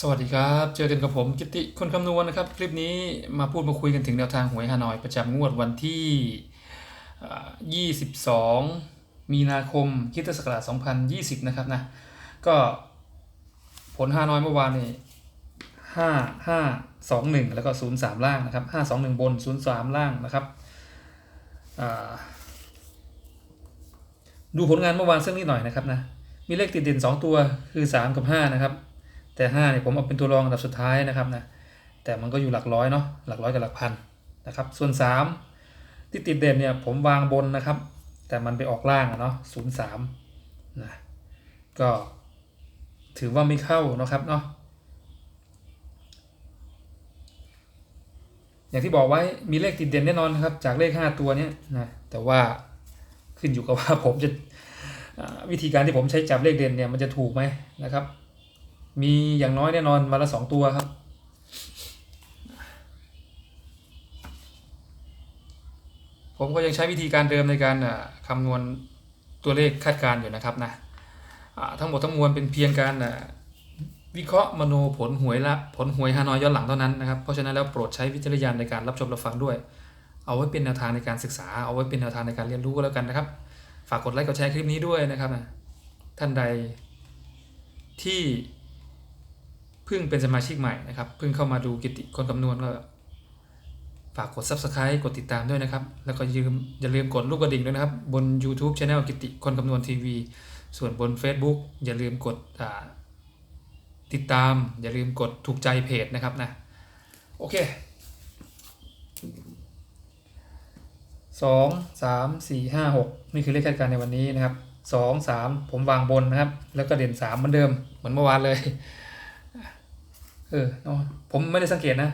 สวัสดีครับ เจอกันกับผมกิติคนคำนวณนะครับ คลิปนี้มาพูดมาคุยกันถึงแนวทางหวยฮานอยประจำงวดวันที่เอ่อ22 มีนาคมคริสตศักราช2020 นะครับนะ ก็ผลฮานอยเมื่อวานนี่5 5 2 1 แล้วก็ 0 3 ล่างนะครับ 5 2 1 บน 0 3 ล่างนะครับ ดูผลงานเมื่อวานสักนิดหน่อยนะครับนะ มีเลขติดเด่น 2 ตัวคือ 3 กับ 5 นะครับ แต่5เนี่ยผมเอาเป็นตัวรองอันดับสุดท้ายนะครับนะแต่มันก็อยู่หลักร้อยเนาะหลักร้อยกับหลักพันนะครับส่วน 3 ที่ติดเด่นเนี่ยผมวางบนนะครับ แต่มันไปออกล่างอะเนาะศูนย์สามนะก็ถือว่าไม่เข้านะครับเนาะอย่างที่บอกไว้มีเลขติดเด่นแน่นอนครับ จากเลข 5 ตัวเนี้ยนะแต่ว่าขึ้นอยู่กับว่าผมจะวิธีการที่ผมใช้จับเลขเด่นเนี่ยมันจะถูกไหมนะครับ มีอย่างน้อยแน่นอนวันละสองตัวครับ ผมก็ยังใช้วิธีการเดิมในการอ่าคำนวณตัวเลขคาดการณ์อยู่นะครับนะทั้งหมดทั้งมวลเป็นเพียงการอ่าวิเคราะห์มโนผลหวยละผลหวยฮานอยย้อนหลังเท่านั้นนะครับเพราะฉะนั้นแล้วโปรดใช้วิจารณญาณในการรับชมรับฟังด้วย เอาไว้เป็นแนวทางในการศึกษา เอาไว้เป็นแนวทางในการเรียนรู้ก็แล้วกันนะครับ ฝากกดไลค์กดแชร์คลิปนี้ด้วยนะครับนะท่านใดที่ พิ่งเป็นสมาชิกใหม่นะครับ เพิ่งเข้ามาดูกิติคนคำนวณก็ ฝากกด subscribe กดติดตามด้วยนะครับ แล้วก็อย่าลืมอย่าลืมกดลูกกระดิ่งด้วยนะครับ บน YouTube Channel กิติคนคำนวณทีวี ส่วนบน Facebook อย่าลืมกดติดตาม อย่าลืมกดถูกใจเพจนะครับนะ โอเคสองสามสี่ห้าหกนี่คือเลขคาดการณ์ในวันนี้นะครับสองสามผมวางบนนะครับ แล้วก็เด่นสามเหมือนเดิมเหมือนเมื่อวานเลย เออเนาะผมไม่ได้สังเกตนะ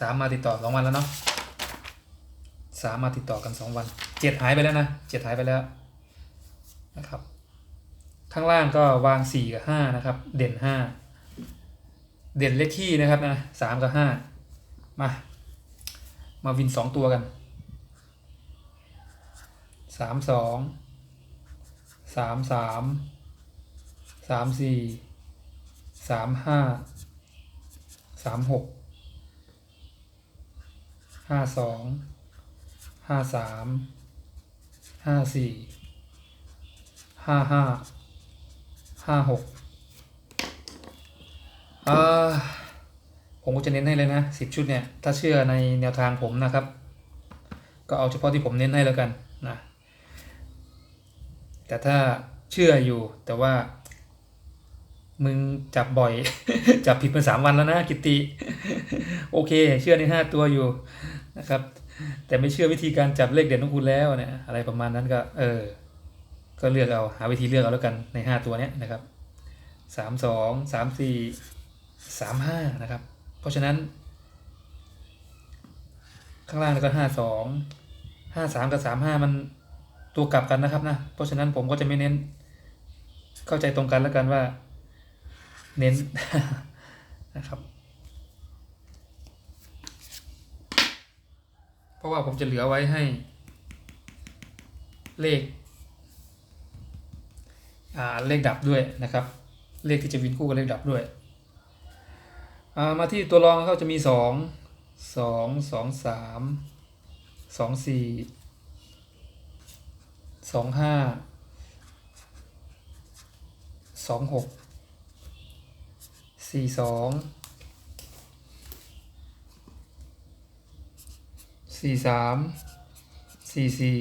สามมาติดต่อสองวันแล้วเนาะสามมาติดต่อกันสองวันเจ็ดหายไปแล้วนะเจ็ดหายไปแล้วนะครับ ข้างล่างก็วางสี่กับห้านะครับ เด่นห้าเด่นเลขที่นะครับนะสามกับห้ามามาวินสองตัวกันสามสองสามสามสามสี่ สามห้าสามหกห้าสองห้าสามห้าสี่ห้าห้าห้าหกอ่าผมก็จะเน้นให้เลยนะสิบชุดเนี่ย ถ้าเชื่อในแนวทางผมนะครับ ก็เอาเฉพาะที่ผมเน้นให้แล้วกันนะแต่ถ้าเชื่ออยู่แต่ว่า มึงจับบ่อย จับผิดมาสามวันแล้วนะกิตติ โอเค เชื่อในห้าตัวอยู่นะครับ แต่ไม่เชื่อวิธีการจับเลขเด่นของคุณแล้วเนี่ยอะไรประมาณนั้นก็ เออ ก็เลือกเอาหาวิธีเลือกเอาแล้วกันในห้าตัวเนี้ยนะครับสามสองสามสี่สามห้านะครับ เพราะฉะนั้น ข้างล่างก็ห้าสองห้าสามกับสามห้ามันตัวกลับกันนะครับนะเพราะฉะนั้นผมก็จะไม่เน้น เข้าใจตรงกันแล้วกันว่า เน้นนะครับ เพราะว่าผมจะเหลือไว้ให้ เลขอ่าเลขดับด้วยนะครับ เลขที่จะวินคู่กับเลขดับด้วยอ่ามาที่ตัวรองเขาจะมีสองสองสองสาม สี่สองสี่สองสี่สามสี่สี่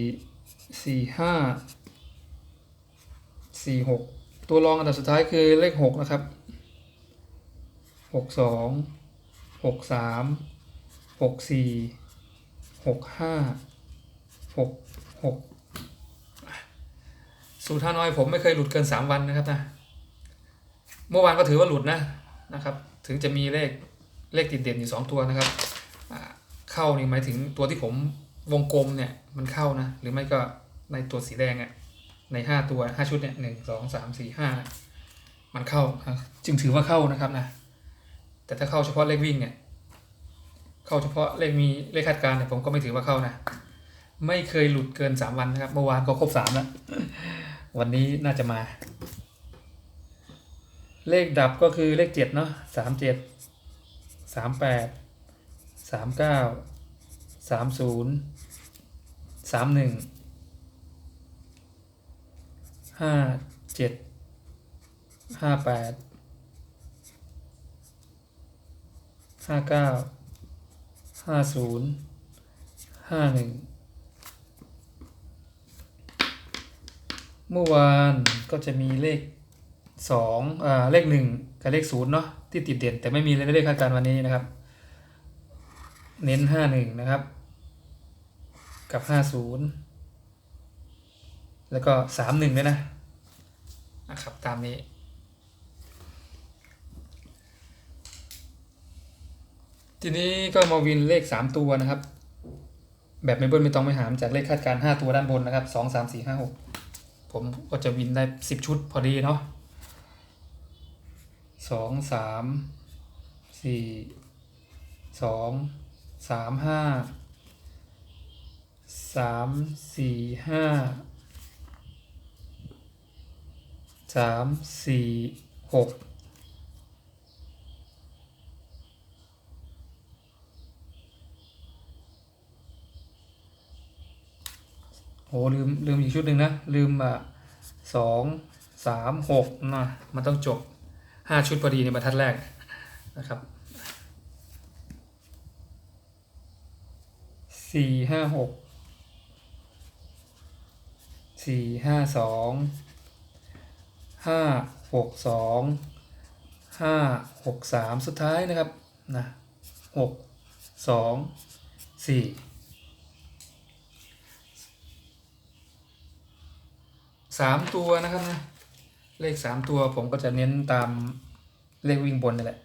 สี่ห้าสี่หกตัวรองอันดับสุดท้ายคือเลขหกนะครับหกสองหกสามหกสี่หกห้าหกหกสูตรฮานอยผมไม่เคยหลุดเกินสามวันนะครับนะ เมื่อวานก็ถือว่าหลุดนะ นะครับ ถึงจะมีเลขเลขติดเด่นอยู่สองตัวนะครับ เข้านี่หมายถึงตัวที่ผมวงกลมเนี่ยมันเข้านะ หรือไม่ก็ในตัวสีแดงอะในห้าตัวห้าชุดเนี่ยหนึ่งสองสามสี่ห้ามันเข้า จึงถือว่าเข้านะครับนะ แต่ถ้าเข้าเฉพาะเลขวิ่งเนี่ย เข้าเฉพาะเลขมีเลขคาดการณ์เนี่ยผมก็ไม่ถือว่าเข้านะ ไม่เคยหลุดเกินสามวันนะครับ เมื่อวานก็ครบสามแล้ว วันนี้น่าจะมา เลขดับก็คือเลขเจ็ดเนาะสามเจ็ดสามแปดสามเก้าสามศูนย์สามหนึ่งห้าเจ็ดห้าแปดห้าเก้าห้าศูนย์ห้าหนึ่งเมื่อวานก็จะมีเลข สองอ่าเลขหนึ่งกับเลขศูนย์เนาะที่ติดเด่น แต่ไม่มีเลขคาดการณ์วันนี้นะครับ เน้นห้าหนึ่งนะครับ กับห้าศูนย์แล้วก็สามหนึ่งด้วยนะนะครับตามนี้ทีนี้ก็มาวินเลขสามตัวนะครับ แบบไม่เบิ้ลไม่ต้องไม่หามจากเลขคาดการณ์ห้าตัวด้านบนนะครับสองสามสี่ห้าหกผมก็จะวินได้สิบชุดพอดีเนาะ สองสามสี่สองสามห้าสามสี่ห้าสามสี่หกโหลืมลืมอีกชุดหนึ่งนะ ลืมอะสองสามหกนะมันต้องจบ ห้าชุดพอดีในบรรทัดแรกนะครับสี่ห้าหกสี่ห้าสองห้าหกสองห้าหกสามสุดท้ายนะครับนะหกสองสี่สามตัวนะครับนะ เลขสามตัวผมก็จะเน้นตามเลขวิ่งบนนี่แหละ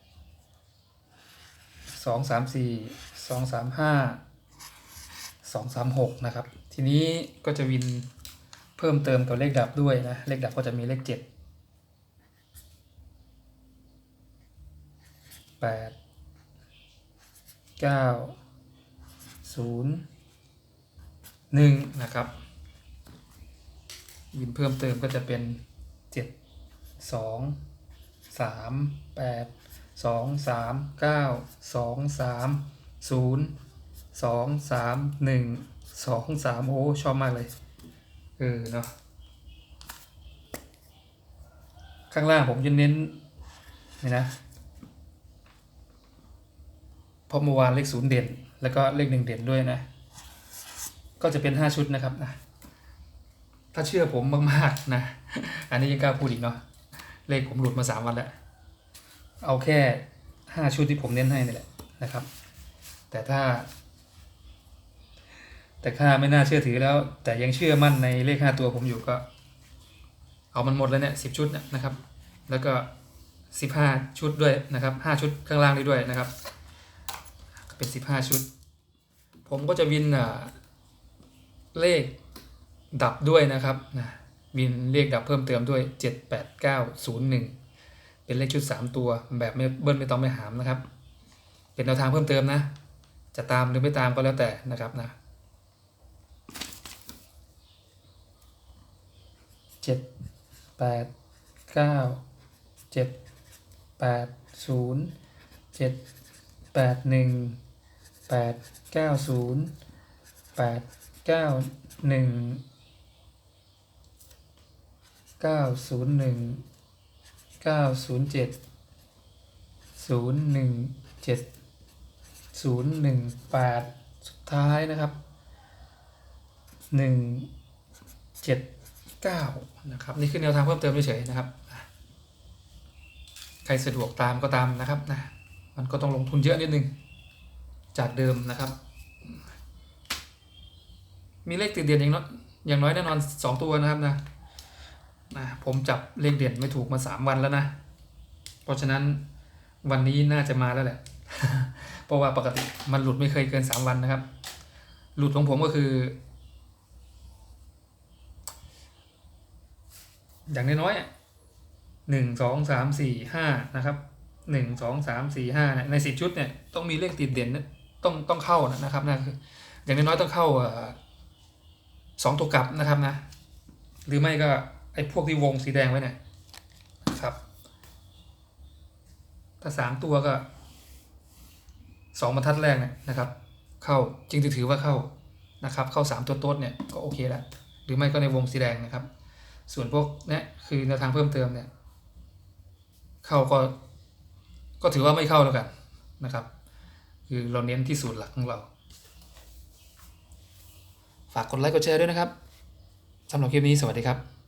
สองสามสี่สองสามห้าสองสามหกนะครับ ทีนี้ก็จะวินเพิ่มเติมกับเลขดับด้วยนะ เลขดับก็จะมีเลขเจ็ดแปดเก้าศูนย์หนึ่งนะครับ วินเพิ่มเติมก็จะเป็นเจ็ด สองสามแปดสองสามเก้าสองสามศูนย์สองสามหนึ่งสองสามโอ้ชอบมากเลย เออเนาะข้างล่างผมจะเน้นนี่นะเพราะเมื่อวานเลขศูนย์เด่น แล้วก็เลขหนึ่งเด่นด้วยนะ ก็จะเป็นห้าชุดนะครับนะ ถ้าเชื่อผมมากๆนะ อันนี้ยังกล้าพูดอีกเนาะ เลขผมหลุดมาสามวันแล้ว เอาแค่ห้าชุดที่ผมเน้นให้นี่แหละนะครับ แต่ถ้า แต่ถ้าไม่น่าเชื่อถือแล้ว แต่ยังเชื่อมั่นในเลขห้าตัวผมอยู่ก็ เอามันหมดแล้วเนี่ยสิบชุดนะครับ แล้วก็สิบห้าชุดด้วยนะครับห้าชุดข้างล่างนี้ด้วยนะครับ เป็นสิบห้าชุด ผมก็จะวินเลขดับด้วยนะครับนะ วินเลขดับเพิ่มเติมด้วย 7 8 9 0 1 เป็นเลขชุด 3 ตัวแบบไม่เบิ้ลไม่ต้องไม่หามนะครับ เป็นแนวทางเพิ่มเติมนะ จะตามหรือไม่ตามก็แล้วแต่นะครับนะเจ็ดแปดเก้าเจ็ดแปดศูนย์เจ็ดแปดหนึ่งแปดเก้าศูนย์แปดเก้าหนึ่ง เก้าศูนย์หนึ่งเก้าศูนย์เจ็ดศูนย์หนึ่งเจ็ดศูนย์หนึ่งแปดสุดท้ายนะครับหนึ่งเจ็ดเก้านะครับ นี่คือแนวทางเพิ่มเติมเฉยๆนะครับ ใครสะดวกตามก็ตามนะครับนะมันก็ต้องลงทุนเยอะนิดนึงจากเดิมนะครับ มีเลขติดเด่นอย่างน้อยอย่างน้อยแน่นอนสองตัวนะครับนะ นะผมจับเลขเด่นไม่ถูกมาสามวันแล้วนะ เพราะฉะนั้นวันนี้น่าจะมาแล้วแหละ เพราะว่าปกติมันหลุดไม่เคยเกินสามวันนะครับ หลุดของผมก็คือ อย่างน้อยๆหนึ่งสองสามสี่ห้านะครับหนึ่งสองสามสี่ห้าในสิบชุดเนี่ยต้องมีเลขติดเด่นต้องต้องเข้านะครับนะคืออย่างน้อยๆต้องเข้าสองตัวกลับนะครับนะ หรือไม่ก็ อ้พวกที่วงสีแดงไว้เนี่ยนะครับ ถ้าสามตัวก็สองบรรทัดแรกเนี่ยนะครับ เข้าจึงจะถือว่าเข้านะครับ เข้าสามตัวโต๊ดเนี่ยก็โอเคแล้วหรือไม่ก็ในวงสีแดงนะครับ ส่วนพวกเนี้ยคือแนวทางเพิ่มเติมเนี่ย เข้าก็ก็ถือว่าไม่เข้าแล้วกันนะครับ คือเราเน้นที่สูตรหลักของเรา ฝากกดไลค์กดแชร์ด้วยนะครับสำหรับคลิปนี้สวัสดีครับ